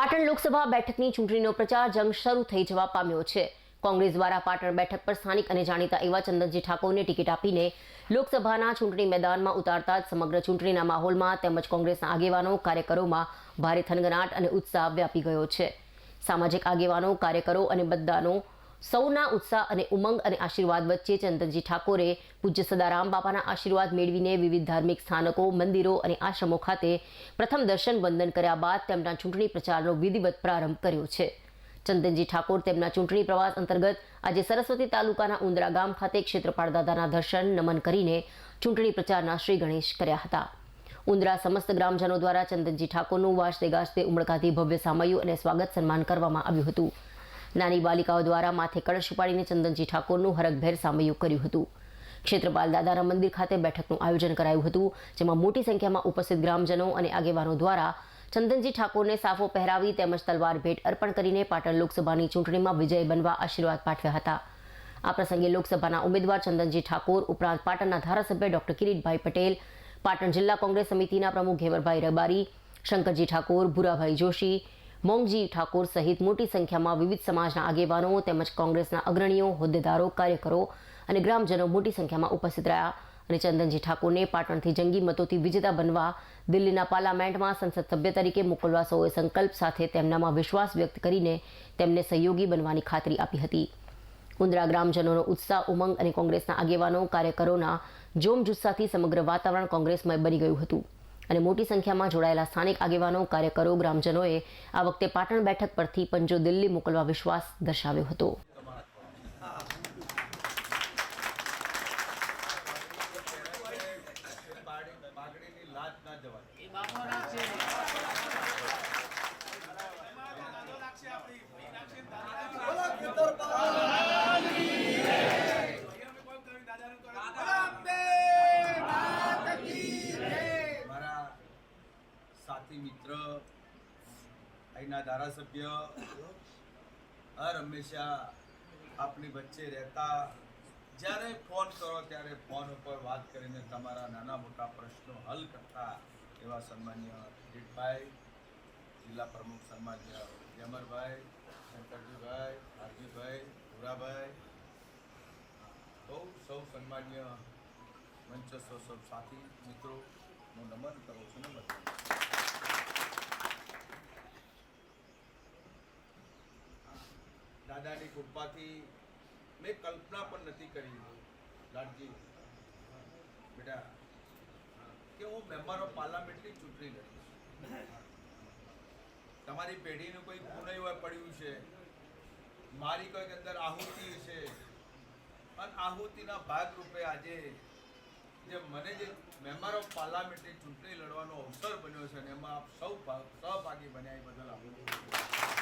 પાટણ લોકસભા બેઠકની ચૂંટણીનો પ્રચાર જંગ શરૂ થઈ જવા પામ્યો છે. કોંગ્રેસ દ્વારા પાટણ બેઠક પર સ્થાનિક અને જાણીતા એવા ચંદનજી ઠાકોરને ટિકિટ આપીને લોકસભાના ચૂંટણી મેદાનમાં ઉતારતા જ સમગ્ર ચૂંટણીના માહોલમાં તેમજ કોંગ્રેસના આગેવાનો, કાર્યકરોમાં ભારે થનગનાટ અને ઉત્સાહ વ્યાપી ગયો છે. સામાજિક આગેવાનો, કાર્યકરો અને મતદાનો સૌના ઉત્સાહ અને ઉમંગ અને આશીર્વાદ વચ્ચે ચંદનજી ઠાકોરે પૂજ્ય સદારામ બાપાના આશીર્વાદ મેળવીને વિવિધ ધાર્મિક સ્થાનકો, મંદિરો અને આશ્રમો ખાતે પ્રથમ દર્શન વંદન કર્યા બાદ તેમના ચૂંટણી પ્રચારનો વિધિવત પ્રારંભ કર્યો છે. ચંદનજી ઠાકોર તેમના ચૂંટણી પ્રવાસ અંતર્ગત આજે સરસ્વતી તાલુકાના ઉંદરા ગામ ખાતે ક્ષેત્રપાળ દાદાના દર્શન નમન કરીને ચૂંટણી પ્રચારના શ્રી ગણેશ કર્યા હતા. ઉંદરા સમસ્ત ગ્રામજનો દ્વારા ચંદનજી ઠાકોરનું વાજતે ગાજતે ઉમળકાથી ભવ્ય સામયું અને સ્વાગત સન્માન કરવામાં આવ્યું હતું. નાની બાલિકાઓ દ્વારા માથે કળશ પાડીને ચંદનજી ઠાકોરનું હરખભેર સામયું કર્યું હતું. ક્ષેત્રપાલ દાદાના મંદિર ખાતે બેઠકનું આયોજન કરાયું હતું, જેમાં મોટી સંખ્યામાં ઉપસ્થિત ગ્રામજનો અને આગેવાનો દ્વારા ચંદનજી ઠાકોરને સાફો પહેરાવી તેમજ તલવાર ભેટ અર્પણ કરીને પાટણ લોકસભાની ચૂંટણીમાં વિજય બનવા આશીર્વાદ પાઠવ્યા હતા. આ પ્રસંગે લોકસભાના ઉમેદવાર ચંદનજી ઠાકોર ઉપરાંત પાટણના ધારાસભ્ય ડોક્ટર કિરીટભાઈ પટેલ, પાટણ જિલ્લા કોંગ્રેસ સમિતિના પ્રમુખ ઘેવરભાઈ રબારી, શંકરજી ઠાકોર, ભૂરાભાઈ જોશી મોંગજી ઠાકોર સહિત મોટી સંખ્યામાં વિવિધ સમાજના આગેવાનો તેમજ કોંગ્રેસના અગ્રણીઓ, હોદ્દેદારો, કાર્યકરો અને ગ્રામજનો મોટી સંખ્યામાં ઉપસ્થિત રહ્યા અને ચંદનજી ઠાકોરને પાટણથી જંગી મતોથી વિજેતા બનવા દિલ્હીના પાર્લામેન્ટમાં સંસદ સભ્ય તરીકે મોકલવા સૌએ સંકલ્પ સાથે તેમનામાં વિશ્વાસ વ્યક્ત કરીને તેમને સહયોગી બનવાની ખાતરી આપી હતી. ઉંદરા ગ્રામજનોનો ઉત્સાહ, ઉમંગ અને કોંગ્રેસના આગેવાનો, કાર્યકરોના જોમ જુસ્સાથી સમગ્ર વાતાવરણ કોંગ્રેસમય બની ગયું હતું. અને મોટી સંખ્યામાં જોડાયેલા સ્થાનિક આગેવાનો, કાર્યકરો, ગ્રામજનોએ આ વખતે પાટણ બેઠક પરથી પંજો દિલ્હી મોકલવા વિશ્વાસ દર્શાવ્યો હતો. લાજ ના જવાય એ બાપો રાખશે મારા સાથી મિત્ર, અહીંના ધારાસભ્ય, હર હંમેશા આપની વચ્ચે રહેતા. જ્યારે ફોન કરો ત્યારે ફોન ઉપર વાત કરીને તમારા નાના મોટા પ્રશ્નો હલ કરતા એવા સન્માન્ય કિરીટભાઈ જિલ્લા પ્રમુખ સન્માન્ય જમરભાઈ શંકરજીભાઈ હાર્દીભાઈ ભૂરાભાઈ, બહુ સૌ સન્માન્ય મંચસ્વ સૌ સાથી મિત્રો, હું નમન કરું છું ને કરું દાદાની કૃપાથી મેં કલ્પના પણ નથી કરી લાડજી બેટા કે હું મેમ્બર ઓફ પાર્લામેન્ટની ચૂંટણી લડીશ. તમારી પેઢીનું કોઈ પુનઃ પડ્યું છે? મારી કોઈક અંદર આહુતિ છે? અને આહુતિના ભાગરૂપે આજે જે મને જે મેમ્બર ઓફ પાર્લામેન્ટની ચૂંટણી લડવાનો અવસર બન્યો છે ને એમાં આપ સૌ સહભાગી બન્યા એ બદલ આપ